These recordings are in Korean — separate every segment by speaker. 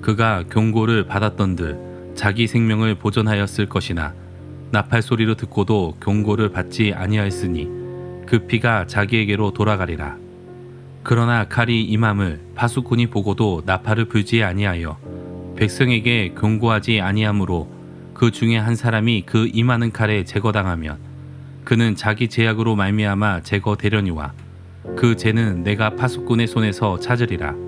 Speaker 1: 그가 경고를 받았던들 자기 생명을 보존하였을 것이나 나팔 소리를 듣고도 경고를 받지 아니하였으니 그 피가 자기에게로 돌아가리라. 그러나 칼이 임함을 파수꾼이 보고도 나팔을 불지 아니하여 백성에게 경고하지 아니하므로 그 중에 한 사람이 그 임하는 칼에 제거당하면 그는 자기 제약으로 말미암아 제거되려니와 그 죄는 내가 파수꾼의 손에서 찾으리라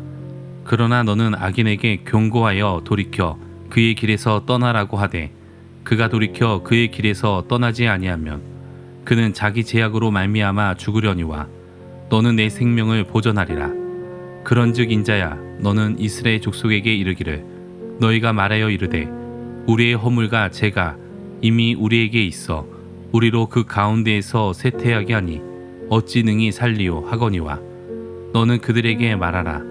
Speaker 1: 그러나 너는 악인에게 경고하여 돌이켜 그의 길에서 떠나라고 하되 그가 돌이켜 그의 길에서 떠나지 아니하면 그는 자기 제약으로 말미암아 죽으려니와 너는 내 생명을 보존하리라. 그런즉 인자야 너는 이스라엘 족속에게 이르기를 너희가 말하여 이르되 우리의 허물과 죄가 이미 우리에게 있어 우리로 그 가운데에서 쇠퇴하게 하니 어찌 능히 살리오 하거니와 너는 그들에게 말하라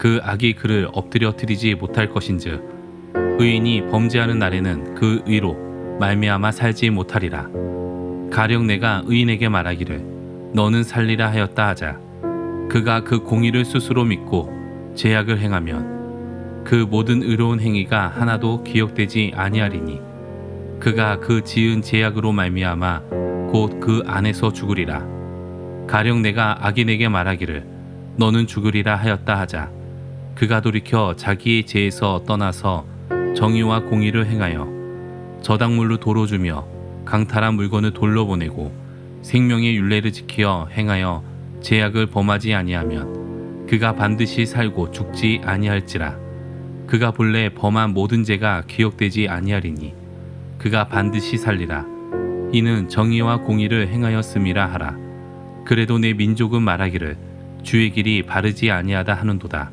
Speaker 1: 그 악이 그를 엎드려뜨리지 못할 것인즉 의인이 범죄하는 날에는 그 의로 말미암아 살지 못하리라. 가령 내가 의인에게 말하기를 너는 살리라 하였다 하자. 그가 그 공의를 스스로 믿고 죄악을 행하면 그 모든 의로운 행위가 하나도 기억되지 아니하리니 그가 그 지은 제약으로 말미암아 곧 그 안에서 죽으리라. 가령 내가 악인에게 말하기를 너는 죽으리라 하였다 하자 그가 돌이켜 자기의 죄에서 떠나서 정의와 공의를 행하여 저당물로 도로 주며 강탈한 물건을 돌로 보내고 생명의 윤례를 지키어 행하여 제약을 범하지 아니하면 그가 반드시 살고 죽지 아니할지라. 그가 본래 범한 모든 죄가 기억되지 아니하리니 그가 반드시 살리라. 이는 정의와 공의를 행하였음이라 하라. 그래도 내 민족은 말하기를 주의 길이 바르지 아니하다 하는도다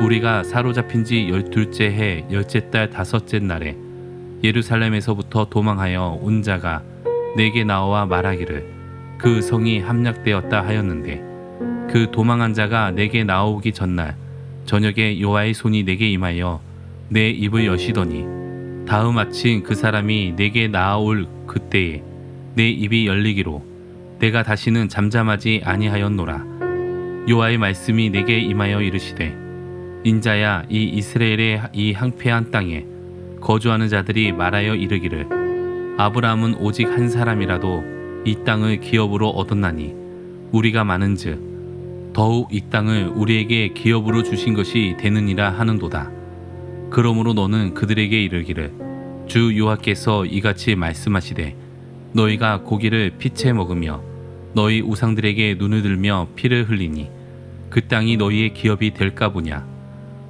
Speaker 1: 우리가 사로잡힌 지 열둘째 해 열째 달 다섯째 날에 예루살렘에서부터 도망하여 온 자가 내게 나와 말하기를 그 성이 함락되었다 하였는데 그 도망한 자가 내게 나오기 전날 저녁에 여호와의 손이 내게 임하여 내 입을 여시더니 다음 아침 그 사람이 내게 나아올 그때에 내 입이 열리기로 내가 다시는 잠잠하지 아니하였노라. 여호와의 말씀이 내게 임하여 이르시되 인자야 이 이스라엘의 이 항폐한 땅에 거주하는 자들이 말하여 이르기를 아브라함은 오직 한 사람이라도 이 땅을 기업으로 얻었나니 우리가 많은즉 더욱 이 땅을 우리에게 기업으로 주신 것이 되느니라 하는도다. 그러므로 너는 그들에게 이르기를 주 여호와께서 이같이 말씀하시되 너희가 고기를 피채 먹으며 너희 우상들에게 눈을 들며 피를 흘리니 그 땅이 너희의 기업이 될까 보냐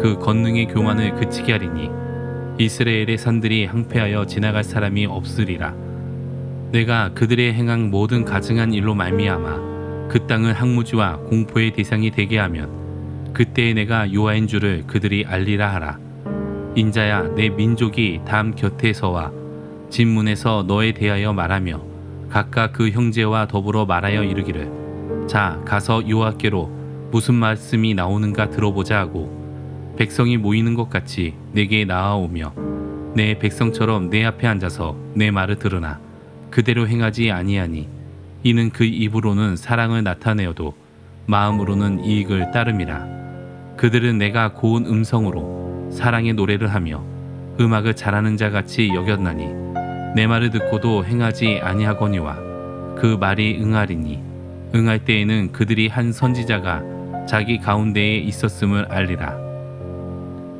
Speaker 1: 그 권능의 교만을 그치게 하리니 이스라엘의 산들이 항폐하여 지나갈 사람이 없으리라. 내가 그들의 행한 모든 가증한 일로 말미암아 그 땅을 항무지와 공포의 대상이 되게 하면 그때에 내가 요하인 줄을 그들이 알리라 하라. 인자야 내 민족이 담 곁에서와 진문에서 너에 대하여 말하며 각각 그 형제와 더불어 말하여 이르기를 자 가서 여호와께로 무슨 말씀이 나오는가 들어보자 하고 백성이 모이는 것 같이 내게 나아오며 내 백성처럼 내 앞에 앉아서 내 말을 들으나 그대로 행하지 아니하니 이는 그 입으로는 사랑을 나타내어도 마음으로는 이익을 따름이라. 그들은 내가 고운 음성으로 사랑의 노래를 하며 음악을 잘하는 자 같이 여겼나니 내 말을 듣고도 행하지 아니하거니와 그 말이 응하리니 응할 때에는 그들이 한 선지자가 자기 가운데에 있었음을 알리라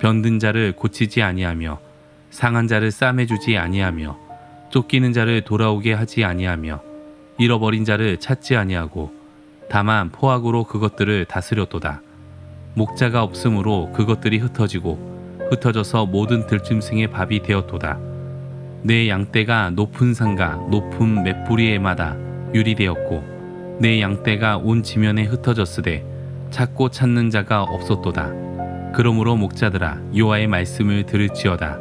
Speaker 1: 병든 자를 고치지 아니하며 상한 자를 싸매 주지 아니하며 쫓기는 자를 돌아오게 하지 아니하며 잃어버린 자를 찾지 아니하고 다만 포악으로 그것들을 다스렸도다. 목자가 없으므로 그것들이 흩어지고 흩어져서 모든 들짐승의 밥이 되었도다. 내 양떼가 높은 산과 높은 맷뿌리에마다 유리되었고 내 양떼가 온 지면에 흩어졌으되 찾고 찾는 자가 없었도다. 그러므로 목자들아 요하의 말씀을 들을지어다.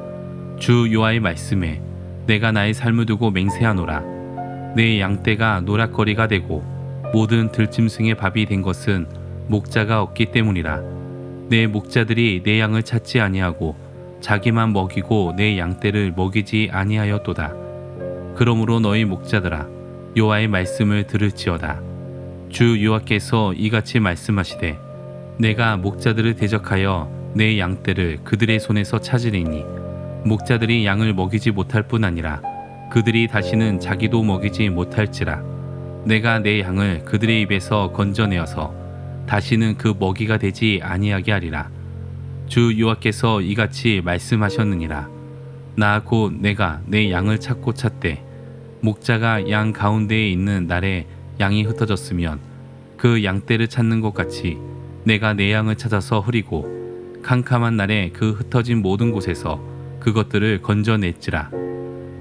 Speaker 1: 주 요하의 말씀에 내가 나의 삶을 두고 맹세하노라. 내 양떼가 노락거리가 되고 모든 들짐승의 밥이 된 것은 목자가 없기 때문이라. 내 목자들이 내 양을 찾지 아니하고 자기만 먹이고 내 양떼를 먹이지 아니하였도다. 그러므로 너희 목자들아 여호와의 말씀을 들을지어다. 주 여호와께서 이같이 말씀하시되 내가 목자들을 대적하여 내 양떼를 그들의 손에서 찾으리니 목자들이 양을 먹이지 못할 뿐 아니라 그들이 다시는 자기도 먹이지 못할지라. 내가 내 양을 그들의 입에서 건져내어서 다시는 그 먹이가 되지 아니하게 하리라. 주 여호와께서 이같이 말씀하셨느니라. 나 곧 내가 내 양을 찾고 찾되 목자가 양 가운데에 있는 날에 양이 흩어졌으면 그 양떼를 찾는 것 같이 내가 내 양을 찾아서 흐리고 캄캄한 날에 그 흩어진 모든 곳에서 그것들을 건져냈지라.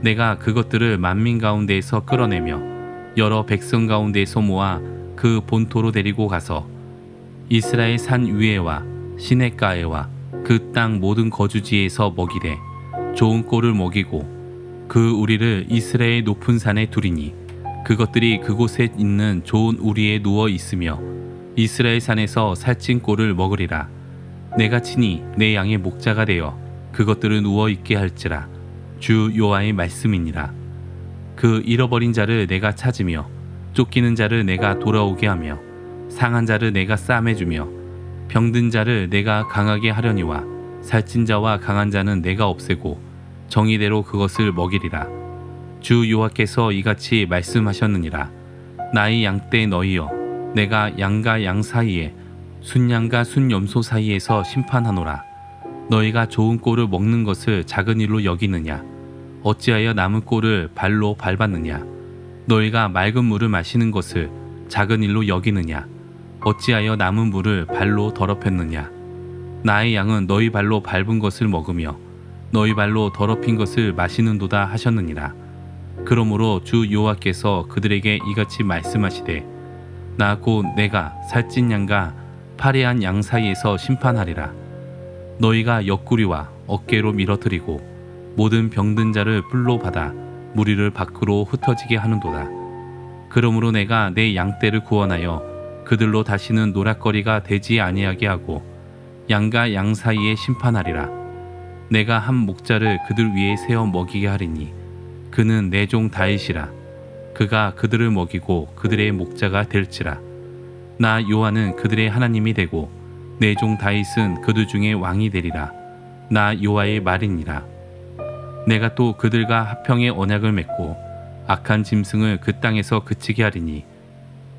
Speaker 1: 내가 그것들을 만민 가운데에서 끌어내며 여러 백성 가운데에서 모아 그 본토로 데리고 가서 이스라엘 산 위에와 시냇가에와 그 땅 모든 거주지에서 먹이되 좋은 꼴을 먹이고 그 우리를 이스라엘 높은 산에 두리니 그것들이 그곳에 있는 좋은 우리에 누워 있으며 이스라엘 산에서 살찐 꼴을 먹으리라. 내가 친히 내 양의 목자가 되어 그것들을 누워 있게 할지라. 주 여호와의 말씀이니라. 그 잃어버린 자를 내가 찾으며 쫓기는 자를 내가 돌아오게 하며 상한 자를 내가 싸매주며 병든 자를 내가 강하게 하려니와 살찐 자와 강한 자는 내가 없애고 정의대로 그것을 먹이리라. 주 여호와께서 이같이 말씀하셨느니라. 나의 양떼 너희여 내가 양과 양 사이에 순양과 순염소 사이에서 심판하노라. 너희가 좋은 꼴을 먹는 것을 작은 일로 여기느냐? 어찌하여 남은 꼴을 발로 밟았느냐? 너희가 맑은 물을 마시는 것을 작은 일로 여기느냐? 어찌하여 남은 물을 발로 더럽혔느냐? 나의 양은 너희 발로 밟은 것을 먹으며 너희 발로 더럽힌 것을 마시는도다 하셨느니라. 그러므로 주 여호와께서 그들에게 이같이 말씀하시되 나 곧 내가 살찐 양과 파리한 양 사이에서 심판하리라. 너희가 옆구리와 어깨로 밀어드리고 모든 병든 자를 뿔로 받아 무리를 밖으로 흩어지게 하는도다. 그러므로 내가 내 양떼를 구원하여 그들로 다시는 노락거리가 되지 아니하게 하고 양과 양 사이에 심판하리라. 내가 한 목자를 그들 위에 세워 먹이게 하리니 그는 내 종 다윗이라. 그가 그들을 먹이고 그들의 목자가 될지라. 나 요한은 그들의 하나님이 되고 내 종 다윗은 그들 중에 왕이 되리라. 나 요하의 말이니라. 내가 또 그들과 합평의 언약을 맺고 악한 짐승을 그 땅에서 그치게 하리니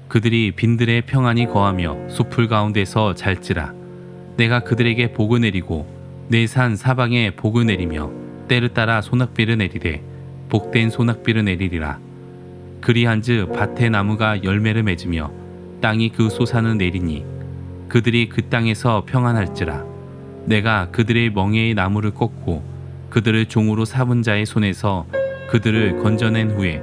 Speaker 1: 그들이 빈들에 평안히 거하며 숲풀 가운데서 잘지라 내가 그들에게 복을 내리고 내 산 사방에 복을 내리며 때를 따라 소낙비를 내리되 복된 소낙비를 내리리라 그리한즉 밭의 나무가 열매를 맺으며 땅이 그 소산을 내리니 그들이 그 땅에서 평안할지라. 내가 그들의 멍에의 나무를 꺾고 그들을 종으로 삼은 자의 손에서 그들을 건져낸 후에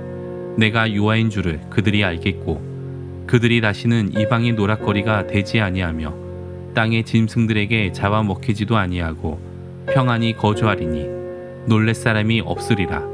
Speaker 1: 내가 요하인 줄을 그들이 알겠고 그들이 다시는 이방의 노락거리가 되지 아니하며 땅의 짐승들에게 잡아먹히지도 아니하고 평안히 거주하리니 놀랄 사람이 없으리라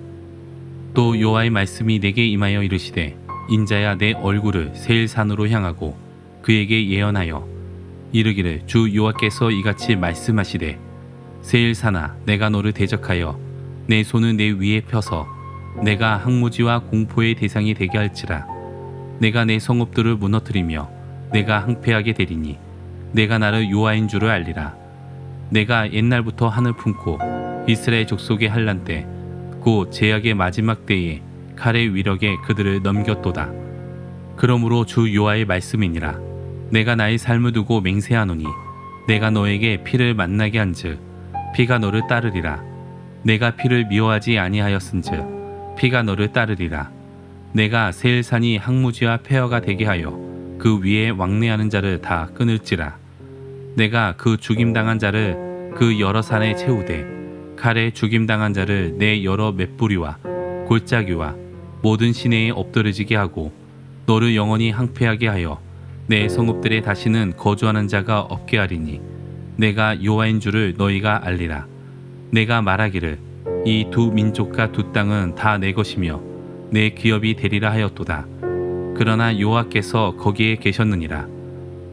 Speaker 1: 또 여호와의 말씀이 내게 임하여 이르시되 인자야 내 얼굴을 세일산으로 향하고 그에게 예언하여 이르기를 주 여호와께서 이같이 말씀하시되 세일산아 내가 너를 대적하여 내 손을 내 위에 펴서 내가 항무지와 공포의 대상이 되게 할지라. 내가 내 성읍들을 무너뜨리며 내가 항폐하게 되리니 내가 나를 요하인 줄을 알리라. 내가 옛날부터 하늘 품고 이스라엘 족속의 한란 때 곧 제약의 마지막 때에 칼의 위력에 그들을 넘겼도다. 그러므로 주 요하의 말씀이니라. 내가 나의 삶을 두고 맹세하노니 내가 너에게 피를 만나게 한즉 피가 너를 따르리라. 내가 피를 미워하지 아니하였은즉 피가 너를 따르리라. 내가 세일산이 항무지와 폐허가 되게 하여 그 위에 왕래하는 자를 다 끊을지라. 내가 그 죽임당한 자를 그 여러 산에 채우되 칼에 죽임당한 자를 내 여러 맷뿌리와 골짜기와 모든 시내에 엎드러지게 하고 너를 영원히 항폐하게 하여 내 성읍들에 다시는 거주하는 자가 없게 하리니 내가 여호와인 줄을 너희가 알리라. 내가 말하기를 이 두 민족과 두 땅은 다 내 것이며 내 기업이 되리라 하였도다. 그러나 여호와께서 거기에 계셨느니라.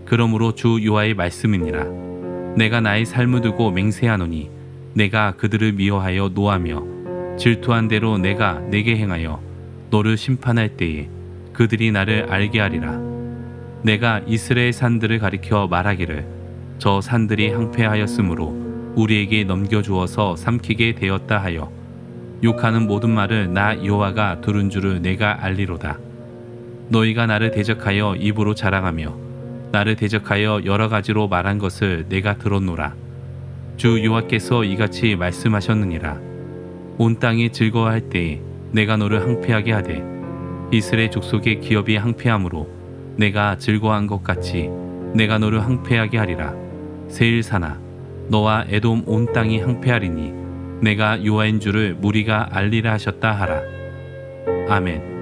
Speaker 1: 그러므로 주 여호와의 말씀이니라. 내가 나의 삶을 두고 맹세하노니 내가 그들을 미워하여 노하며 질투한 대로 내가 내게 행하여 너를 심판할 때에 그들이 나를 알게 하리라. 내가 이스라엘 산들을 가리켜 말하기를 저 산들이 항폐하였으므로 우리에게 넘겨주어서 삼키게 되었다 하여 욕하는 모든 말을 나 여호와가 들은 줄을 내가 알리로다. 너희가 나를 대적하여 입으로 자랑하며 나를 대적하여 여러 가지로 말한 것을 내가 들었노라 주 여호와께서 이같이 말씀하셨느니라. 온 땅이 즐거워할 때에 내가 너를 항폐하게 하되 이스라엘 족속의 기업이 항폐함으로 내가 즐거워한 것 같이 내가 너를 항폐하게 하리라. 세일사나 너와 에돔 온 땅이 항폐하리니 내가 요하인 줄을 무리가 알리라 하셨다 하라. 아멘